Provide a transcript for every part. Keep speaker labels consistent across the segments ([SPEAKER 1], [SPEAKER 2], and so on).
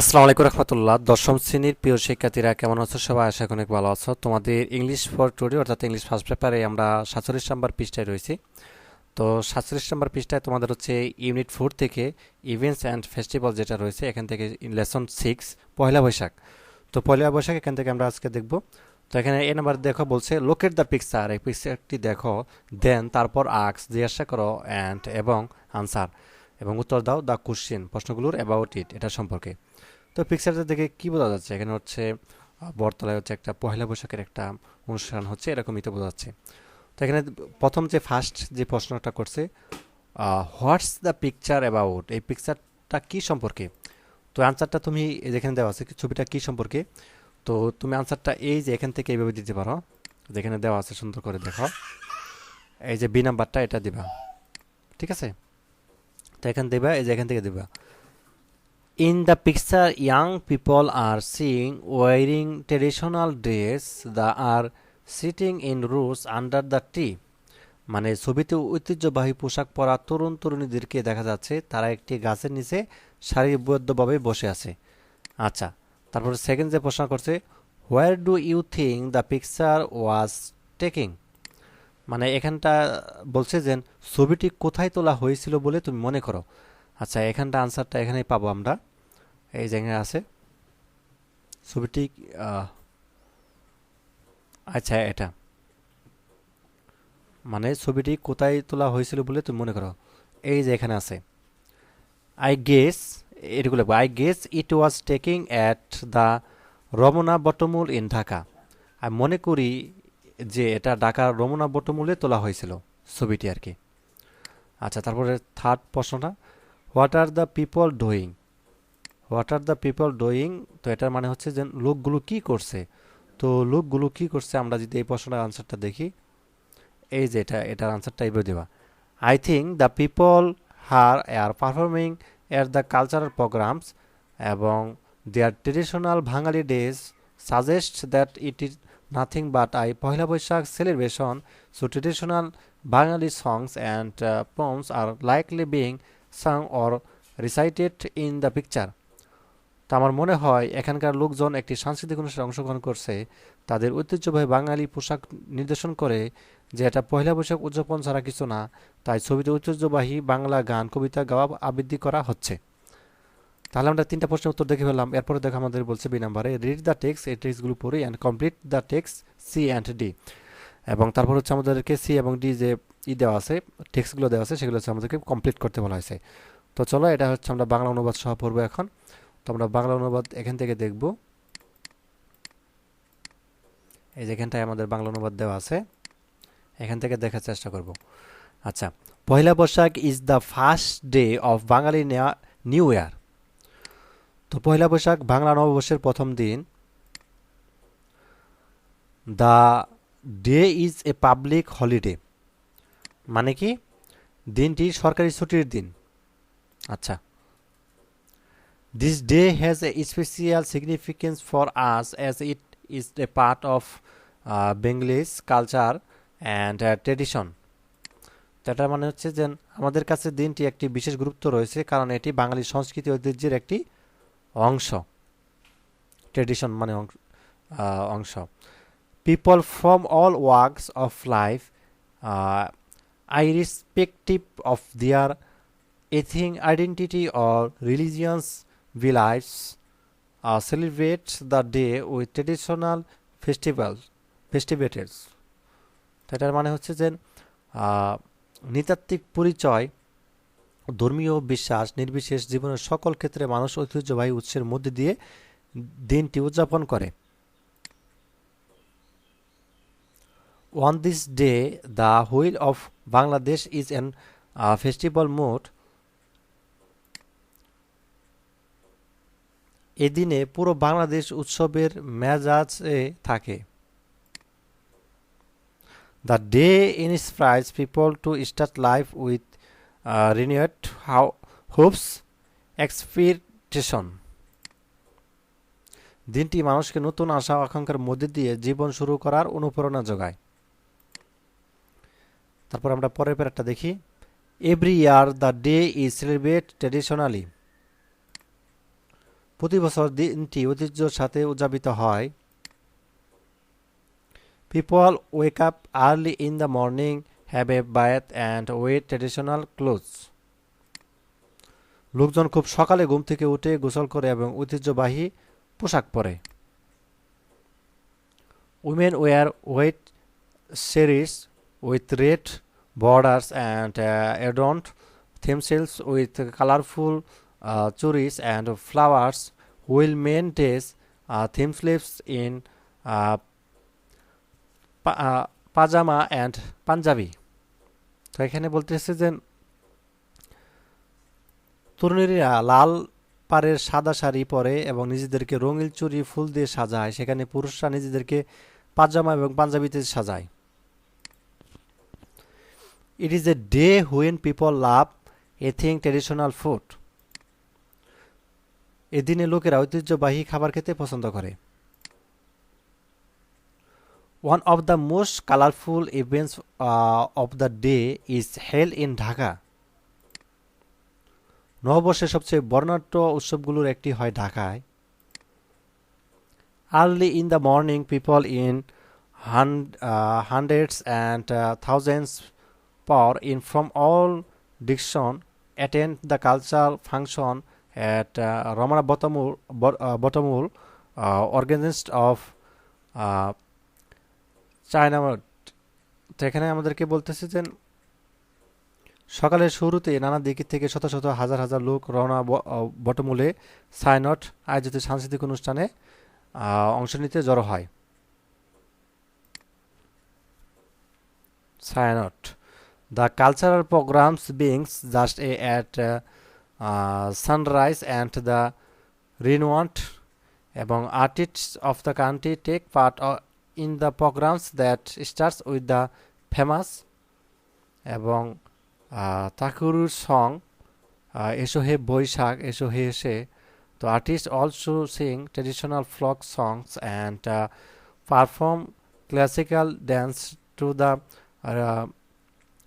[SPEAKER 1] আসসালামু আলাইকুম রহমতুল্লাহ। দশম শ্রেণির প্রিয় শিক্ষার্থীরা কেমন আছো? সবাই আশা অনেক ভালো আছো। তোমাদের ইংলিশ ফর টুডে অর্থাৎ ইংলিশ ফার্স্ট পেপারে আমরা সাতচল্লিশ নম্বর পৃষ্ঠায় রয়েছি। তো সাতচল্লিশ নম্বর পৃষ্ঠায় তোমাদের হচ্ছে ইউনিট ফোর থেকে ইভেন্টস অ্যান্ড ফেস্টিভ্যাল যেটা রয়েছে, এখান থেকে লেসন সিক্স পয়লা বৈশাখ। তো পয়লা বৈশাখ এখান থেকে আমরা আজকে দেখব। তো এখানে এ নাম্বার দেখো বলছে লোকেট দ্য পিকচার এই পিকচারটি দেখো দেন তারপর আক্স জিজ্ঞাসা করো অ্যান্ড এবং আনসার এবং উত্তর দাও দ্য কোশ্চেন প্রশ্নগুলোর অ্যাবাউট ইট এটা সম্পর্কে। তো পিকচারটা দেখে কি বোঝা যাচ্ছে? এখানে হচ্ছে আহ, বটতলায় হচ্ছে একটা পয়লা বৈশাখের একটা অনুষ্ঠান হচ্ছে এরকমই তো বোঝা যাচ্ছে। তো এখানে প্রথম যে ফার্স্ট যে প্রশ্নটা করছে হোয়াটস দ্য পিকচার অ্যাবাউট এই পিকচারটা কী সম্পর্কে? তো আনসারটা তুমি যেখানে দেওয়া আছে ছবিটা কী সম্পর্কে? তো তুমি আনসারটা এই যে এখান থেকে এইভাবে দিতে পারো যেখানে দেওয়া আছে সুন্দর করে দেখো। এই যে বি নাম্বারটা এটা দিবা। ঠিক আছে? তো এখান দেবা এই যে এখান থেকে দিবা। In the picture young people are sing wearing traditional dress They are sitting in rows under the tree. মানে ছবিতে ঐতিহ্যবাহী পোশাক পরা তরুণ তরুণীদেরকে দেখা যাচ্ছে, তারা একটি গাছের নিচে সারিবদ্ধভাবে বসে আছে। আচ্ছা তারপরে সেকেন্ড যে প্রশ্ন করছে where do you think the picture was taking মানে এখানটা বলছে যে ছবিটি কোথায় তোলা হয়েছিল বলে তুমি মনে করো। আচ্ছা এখানটা আনসারটা এখানেই পাবো আমরা। এই জায়গায় আছে। ছবিটি আচ্ছা এটা। মানে ছবিটি কোথায় তোলা হয়েছিল বলে তুমি মনে করো। এই যে এখানে আছে। আই গেস এটুকু লাগবে I guess it was taking at the Ramna Batamul in Dhaka আমি মনে করি যে এটা ঢাকার রমনা বটমূলে তোলা হয়েছিল ছবিটি আর কি। আচ্ছা তারপরে থার্ড প্রশ্নটা what are the people doing what are the people doing তো এটার মানে হচ্ছে যে লোকগুলো কি করছে? তো লোকগুলো কি করছে আমরা যদি এই প্রশ্নটার আনসারটা দেখি, এই যে এটা, এটার আনসারটা এইভাবে দেবা I think the people here are performing uh the cultural programs এবং their traditional Bengali days suggest that it is nothing but I Pohela Boishakh celebration so traditional Bengali songs and uh, are likely likely being sung recited in the picture তা আমার মনে হয় এখানকার লোকজন একটি সাংস্কৃতিক অনুষ্ঠানে অংশগ্রহণ করছে। তাদের ঐতিহ্যবাহী বাঙালি পোশাক নির্দেশন করে যে এটা পয়লা বৈশাখ উদযাপন ছাড়া কিছু না। তাই ছবিতে ঐতিহ্যবাহী বাংলা গান কবিতা গাওয়া আবৃত্তি করা হচ্ছে। তাহলে আমরা তিনটা প্রশ্নের উত্তর দেখে ফেললাম। এরপরে দেখো আমাদের বলছে বি নাম্বারে রিড দ্য টেক্সট এই টেক্সটগুলো পড়ি and complete the text C and D এবং তারপর হচ্ছে আমাদেরকে সি এবং ডি যে ই দেওয়া আছে টেক্সগুলো দেওয়া আছে, সেগুলো হচ্ছে আমাদেরকে কমপ্লিট করতে বলা হয়েছে। তো চলো, এটা হচ্ছে আমরা বাংলা অনুবাদ সহ পড়ব এখন। তো আমরা বাংলা অনুবাদ এখান থেকে দেখব। এই যে এখানটায় আমাদের বাংলা অনুবাদ দেওয়া আছে, এখান থেকে দেখার চেষ্টা করব। আচ্ছা Pohela Boishakh is the first day of Bengali new year তো পয়লা বৈশাখ বাংলা নববর্ষের প্রথম দিন। The day is a public holiday মানে কি? দিনটি সরকারি ছুটির দিন। আচ্ছা। This day has a special significance for us as it is a part of Bengalis culture and tradition তো এটার মানে হচ্ছে যে আমাদের কাছে দিনটি একটি বিশেষ গুরুত্ব রয়েছে, কারণ এটি বাঙালি সংস্কৃতি ঐতিহ্যের একটি অংশ ট্রেডিশন মানে অংশ people from all walks of life irrespective of their ethnic identity or religious beliefs celebrate the day with traditional festival festivities এটার মানে হচ্ছে যে নৃতাত্ত্বিক পরিচয় ধর্মীয় বিশ্বাস নির্বিশেষ জীবনের সকল ক্ষেত্রে মানুষ ঐতিহ্যবাহী উৎসের মধ্যে দিয়ে দিনটি উদযাপন করে On this day, the wheel of Bangladesh is uh, festival mood. এদিনে পুরো বাংলাদেশ উৎসবের মেজাজে থাকে the day inspires people to start life with renewed how, hopes expectation দিনটি মানুষকে নতুন আশা আকাঙ্ক্ষার মধ্যে দিয়ে জীবন শুরু করার অনুপ্রেরণা যোগায়। তারপর আমরা পরের প্যারাটা দেখি। Every year the day is celebrate traditionally প্রতি বছর দিনটি ঐতিহ্যর সাথে উদযাপিত হয়। People wake up early in the morning have a bath and wear traditional clothes লোকজন খুব সকালে ঘুম থেকে উঠে গোসল করে এবং ঐতিহ্যবাহী পোশাক পরে। Women wear white saris with red borders and অ্যাডন্ট themselves with colourful churis and flowers while men dress themselves in pajama and panjabi তো এখানে বলতেছে যে, তরুণীরা লাল পাড়ের সাদা শাড়ি পরে এবং নিজেদেরকে রঙিন চুরি ফুল দিয়ে সাজায়। সেখানে পুরুষরা নিজেদেরকে পাজামা এবং পাঞ্জাবিতে সাজায়। It is a day when people love eating traditional food. এদিনে লোকেরা ঐতিহ্যবাহী খাবার খেতে পছন্দ করে। One of the most colourful events of the day is held in Dhaka নববর্ষের সবচেয়ে বর্ণাঢ্য উৎসবগুলোর একটি হয় ঢাকায়। Early in the morning people in hundreds and thousands power in from all directions attend the cultural function at uh, Ramana Bottamul, uh, Bottamul Chhayanaut যেখানে আমাদেরকে বলতেছে যে, সকালের শুরুতে নানা দিক থেকে শত শত হাজার হাজার লোক রওনা বটমূলে সাইনট আয়োজিত সাংস্কৃতিক অনুষ্ঠানে অংশ নিতে জড়ো হয়। Chhayanaut the cultural programs begins just a at sunrise and the renowned এবং artist of the country take part in the programs that starts with the famous এবং তাকুরুর সং এসো হে বৈশাখ, এসো হে এসে তো artist also sing traditional folk songs and perform classical dance to the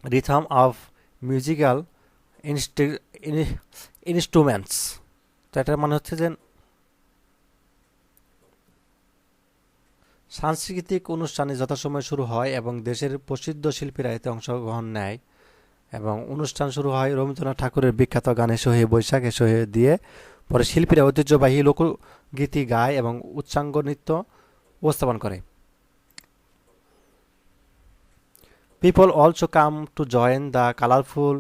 [SPEAKER 1] rhythm of musical instruments তো এটার মানে হচ্ছে যে সাংস্কৃতিক অনুষ্ঠানে যথাসময় শুরু হয় এবং দেশের প্রসিদ্ধ শিল্পীরা এতে অংশগ্রহণ নেয় এবং অনুষ্ঠান শুরু হয় রবীন্দ্রনাথ ঠাকুরের বিখ্যাত গান এসো হে বৈশাখ এসো হে দিয়ে। পরে শিল্পীরা ঐতিহ্যবাহী লোকগীতি গায় এবং উচ্চাঙ্গ নৃত্য উপস্থাপন করে। People also come to join the colorful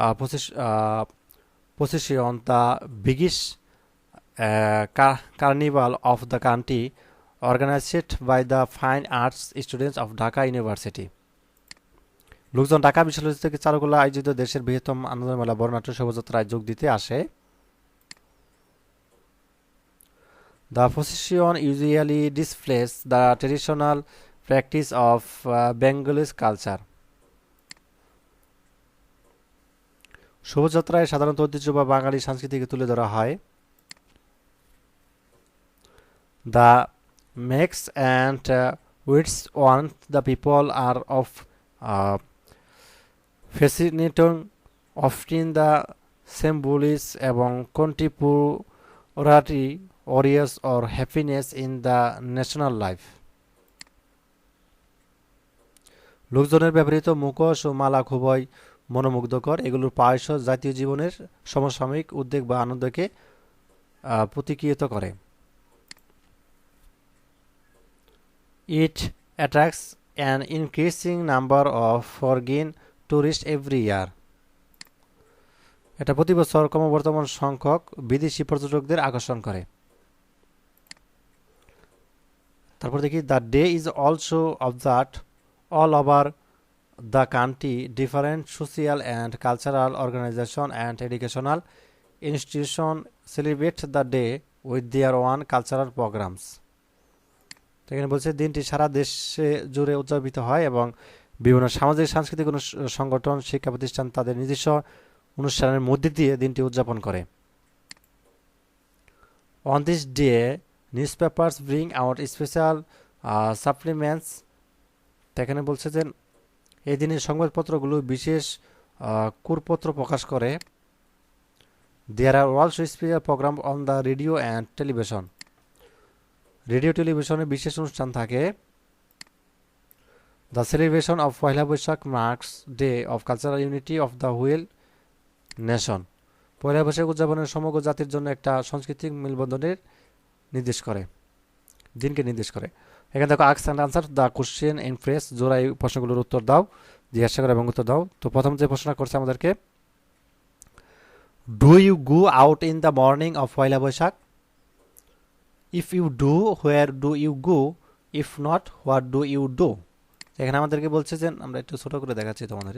[SPEAKER 1] uh, process, uh, carnival of the uh, organized by the fine arts students of Dhaka University. লোকজন ঢাকা বিশ্ববিদ্যালয় থেকে চারুকলা আয়োজিত দেশের বৃহত্তম আনন্দ মেলা বর্ণাঢ্য শোভাযাত্রায় যোগ দিতে আসে। The procession usually displays the traditional practice of Bengalis culture শোভাযাত্রায় সাধারণত ঐতিহ্য বা বাঙালি সংস্কৃতিকে তুলে ধরা হয়। The masks and wits worn the people are of fascinating often the symbols এবং contemporary worries or happiness in the national life লোকজনের ব্যবহৃত মুখোশ ও মালা খুবই মনোমুগ্ধকর। এগুলোর প্রায়শ জাতীয় জীবনের সমসাময়িক উদ্বেগ বা আনন্দকে প্রতিক্রিয়ত করে। It attracts an increasing number of foreign tourists every year. এটা প্রতি বছর ক্রমবর্তমান সংখ্যক বিদেশি পর্যটকদের আকর্ষণ করে। তারপর দেখি the day is also observe all over the country different social and cultural organization and educational institution celebrate the day with their own cultural programs programs এখানে বলছে, দিনটি সারা দেশে জুড়ে উদযাপিত হয় এবং বিভিন্ন সামাজিক, সাংস্কৃতিক সংগঠন, শিক্ষা প্রতিষ্ঠান তাদের নিজস্ব অনুষ্ঠানের মধ্যে দিয়ে দিনটি উদযাপন করে। On this day newspapers bring out special supplements এখানে বলছে যে, এই দিনের সংবাদপত্রগুলো বিশেষ কুরপত্র প্রকাশ করে। There are also special program on the radio and television radio টেলিভিশনে বিশেষ অনুষ্ঠান থাকে। The celebration of Pohela Boishakh marks day of cultural unity of the whole nation Pohela Boishakh উদযাপনের সমগ্র জাতির জন্য একটা সাংস্কৃতিক মেলবন্ধনের নির্দেশ করে, দিনকে নির্দেশ করে। এখানে দেখো আক্স and answer the question in pairs জোড়া এই প্রশ্নগুলোর উত্তর দাও, জিজ্ঞাসা করে এবং উত্তর দাও। তো প্রথম যে প্রশ্নটা করছে আমাদেরকে do you go out in the morning of Pohela Boishakh? If you do where do you go if not what do you do এখানে আমাদেরকে বলছে যে, আমরা একটু ছোট করে দেখাচ্ছি তোমাদের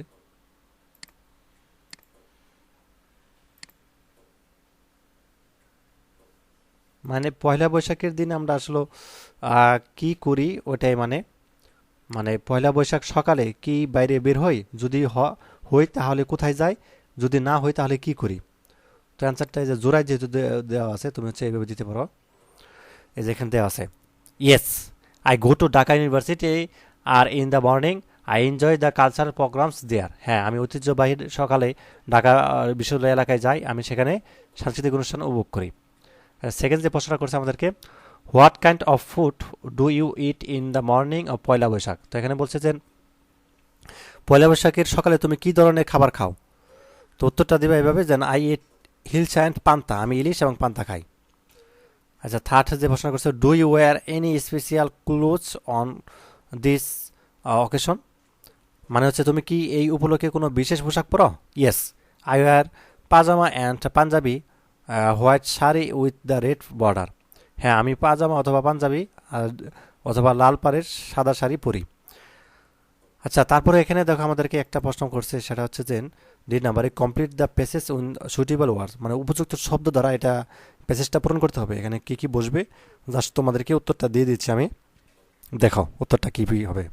[SPEAKER 1] মানে পয়লা বৈশাখের দিন আমরা আসলে কি করি ওটাই মানে মানে পয়লা বৈশাখ সকালে কি বাইরে বের হই? যদি হই তাহলে কোথায় যাই? যদি না হই তাহলে কি করি? তো অ্যান্সারটা যে জোড়ায় যেহেতু দেওয়া আছে, তুমি হচ্ছে এইভাবে দিতে পারো। এই যে এখানে দেওয়া আছে। Yes I go to Dhaka university R in the morning I enjoy the cultural programs there হ্যাঁ আমি ঐতিহ্যবাহী সকালে ঢাকা বিশ্ববিদ্যালয় এলাকায় যাই, আমি সেখানে সাংস্কৃতিক অনুষ্ঠান উপভোগ করি। সেকেন্ড যে প্রশ্নটা করছে আমাদেরকে what kind of food do you eat in the morning of Pohela Boishakh. তো এখানে বলছে যে, পয়লা বৈশাখের সকালে তুমি কি ধরনের খাবার খাও? তো উত্তরটা দিবে এভাবে যেন আই ইট হিলস অ্যান্ড পান্তা। আমি ইলিশ এবং পান্তা খাই। আচ্ছা থার্ড যে প্রশ্ন করছে do you wear any special clothes on this occasion মানে হচ্ছে তুমি কি এই উপলক্ষে কোনো বিশেষ পোশাক পরো? Yes I wear pyjama and Punjabi white sari with the red border হ্যাঁ আমি পাজামা অথবা পাঞ্জাবি অথবা লাল পাড়ের সাদা শাড়ি পরি। আচ্ছা তারপরে এখানে দেখো আমাদেরকে একটা প্রশ্ন করছে, সেটা হচ্ছে যে ডি নাম্বারে complete the pieces with suitable words মানে উপযুক্ত শব্দ দ্বারা এটা প্যাসেজটা পূরণ করতে হবে। এখানে কি কি বসবে? জাস্ট তোমাদেরকে উত্তরটা দিয়ে দিচ্ছি আমি। দেখো উত্তরটা কি হবে।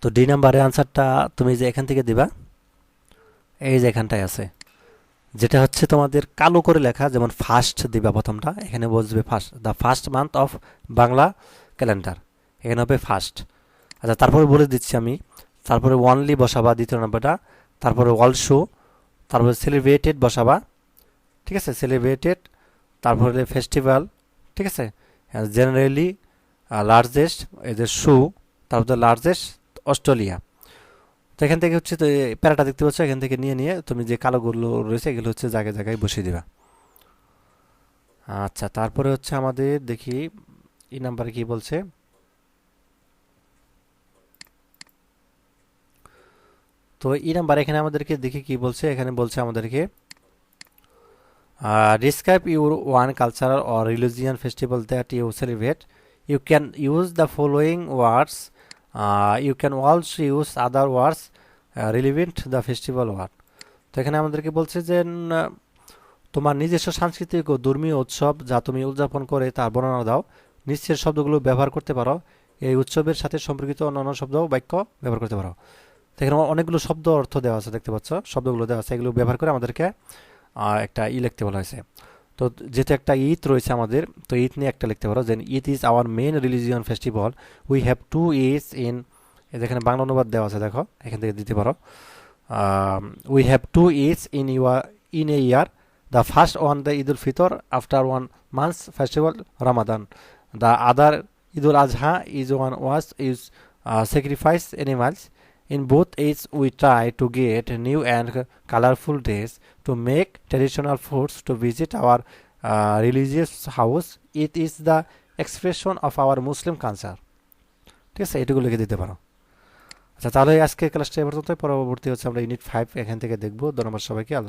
[SPEAKER 1] তো ডি নাম্বারের আনসারটা তুমি যে এখান থেকে দিবা, এই যে এখানটায় আছে। যেটা হচ্ছে তোমাদের কালো করে লেখা, যেমন ফার্স্ট দিবা প্রথমটা, এখানে বসবে first the first month of Bangla calendar এখানে হবে ফার্স্ট আচ্ছা তারপরে বলে দিচ্ছি আমি, তারপরে ওয়ানলি বসাবা দ্বিতীয় নাম্বারটা তারপরে অলসো তারপরে সেলিব্রেটেড বসাবা, ঠিক আছে? সেলিব্রেটেড তারপরে ফেস্টিভ্যাল ঠিক আছে? জেনারেলি লার্জেস্ট যে শু তারপরে লার্জেস্ট অস্ট্রেলিয়া। তো এখান থেকে হচ্ছে তো প্যারাটা দেখতে পাচ্ছ, এখান থেকে নিয়ে নিয়ে তুমি যে কালোগুলো রয়েছে, এগুলো হচ্ছে জায়গায় জায়গায় বসিয়ে দিবা। আচ্ছা তারপরে হচ্ছে আমাদের দেখি, এই নাম্বারে কি বলছে? তো এই নাম্বার এখানে আমাদেরকে দেখে কি বলছে, এখানে বলছে আমাদেরকে describe your one cultural or religion festival that you celebrate you can use the following words you can also use other words relevant the festival word তো এখানে আমাদেরকে বলছে যে তোমার নিজস্ব সাংস্কৃতিক ও ধর্মীয় উৎসব যা তুমি উদযাপন করে তার বর্ণনা দাও। নিশ্চের শব্দগুলো ব্যবহার করতে পারো। এই উৎসবের সাথে সম্পর্কিত অন্যান্য শব্দ বাক্য ব্যবহার করতে পারো। এখানে অনেকগুলো শব্দ অর্থ দেওয়া আছে, দেখতে পাচ্ছ? শব্দগুলো দেওয়া আছে, এগুলো ব্যবহার করে আমাদেরকে একটা ই লিখতে বলা হয়েছে। তো যেহেতু একটা ঈদ রয়েছে আমাদের, তো ঈদ নিয়ে একটা লিখতে পারো যে Eid is our main religion festival. We have to is in এখানে বাংলা অনুবাদ দেওয়া আছে, দেখো, এখান থেকে দিতে পারো। We have to is in your in a year, the first one, the Eid ul Fitr, after one months festival, Ramadan. The other Eid ul Adha is one was, is sacrifice animals In both age, we try to get new and colorful dress to make traditional foods to visit our uh, religious house. It is the expression of our Muslim culture. ঠিক আছে এটুকু লিখে দিতে পারো আচ্ছা তাহলে আজকে ক্লাসটা এবার পরবর্তী হচ্ছে আমরা ইউনিট ফাইভ এখান থেকে দেখব ধন্যবাদ সবাইকে